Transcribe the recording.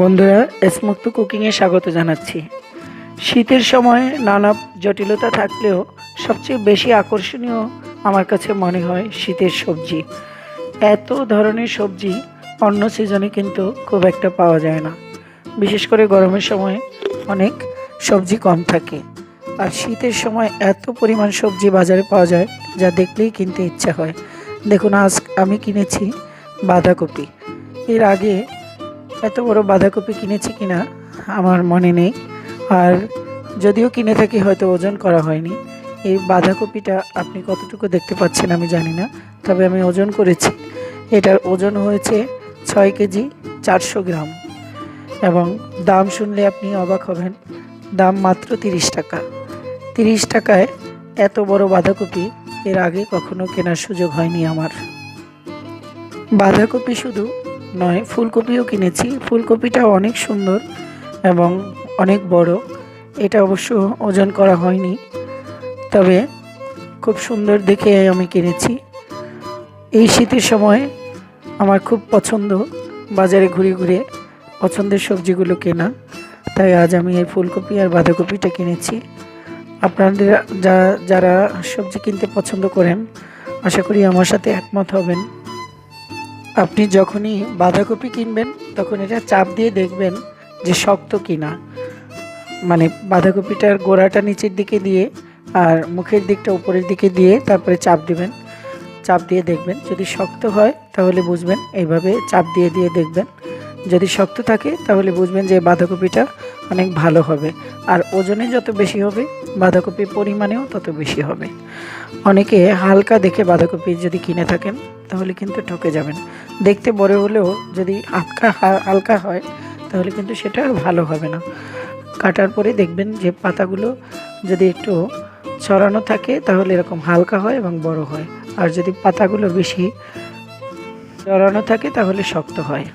বন্ধুরা স্মুক্ত কুকিংয়ে স্বাগত জানাচ্ছি। শীতের সময় নানা জটিলতা থাকলেও সবচেয়ে বেশি আকর্ষণীয় আমার কাছে মনে হয় শীতের সবজি। এত ধরনের সবজি অন্য সিজনে কিন্তু খুব একটা পাওয়া যায় না। বিশেষ করে গরমের সময় অনেক সবজি কম থাকে। আর শীতের সময় এত পরিমাণ সবজি বাজারে পাওয়া যায়, যা দেখলেই কিনতে ইচ্ছা হয়। দেখুন, আজ আমি কিনেছি বাঁধাকপি। এর আগে এত বড় বাঁধাকপি কিনেছি কিনা আমার মনে নেই। আর যদিও কিনে থাকি, হয়তো ওজন করা হয়নি। এই বাঁধাকপিটা আপনি কতটুকু দেখতে পাচ্ছেন আমি জানি না, তবে আমি ওজন করেছি। এটার ওজন হয়েছে ছয় কেজি চারশো গ্রাম। এবং দাম শুনলে আপনি অবাক হবেন, দাম মাত্র তিরিশ টাকা। তিরিশ টাকায় এত বড় বাঁধাকপি এর আগে কখনো কেনার সুযোগ হয়নি আমার। বাঁধাকপি শুধু নয়, ফুলকপিও কিনেছি। ফুলকপিটা অনেক সুন্দর এবং অনেক বড়। এটা অবশ্য ওজন করা হয়নি। তবে খুব সুন্দর দেখে আমি কিনেছি। এই শীতের সময় আমার খুব পছন্দ বাজারে ঘুরে ঘুরে পছন্দের সবজিগুলো কেনা। তাই আজ আমি এই ফুলকপি আর বাঁধাকপিটা কিনেছি। আপনাদের যা, যারা সবজি কিনতে পছন্দ করেন, আশা করি আমার সাথে একমত হবেন। আপনি যখনই বাঁধাকপি কিনবেন, তখন এটা চাপ দিয়ে দেখবেন যে শক্ত কিনা। মানে বাঁধাকপিটার গোড়াটা নিচের দিকে দিয়ে আর মুখের দিকটা উপরের দিকে দিয়ে তারপরে চাপ দিবেন। চাপ দিয়ে দেখবেন। যদি শক্ত হয়, তাহলে বুঝবেন এইভাবে চাপ দিয়ে দিয়ে দেখবেন। যদি শক্ত থাকে, তাহলে বুঝবেন যে বাঁধাকপিটা অনেক ভালো হবে। আর ওজনে যত বেশি হবে, বাঁধাকপির পরিমাণেও তত বেশি হবে। অনেকে হালকা দেখে বাঁধাকপি যদি কিনে থাকেন তাহলে কিন্তু ঠকে যাবেন। দেখতে বড় হলেও যদি হালকা হালকা হয়, তাহলে কিন্তু সেটা ভালো হবে না। কাটার পরে দেখবেন যে পাতাগুলো যদি একটু ছড়ানো থাকে, তাহলে এরকম হালকা হয় এবং বড় হয়। আর যদি পাতাগুলো বেশি ছড়ানো থাকে, তাহলে শক্ত হয়।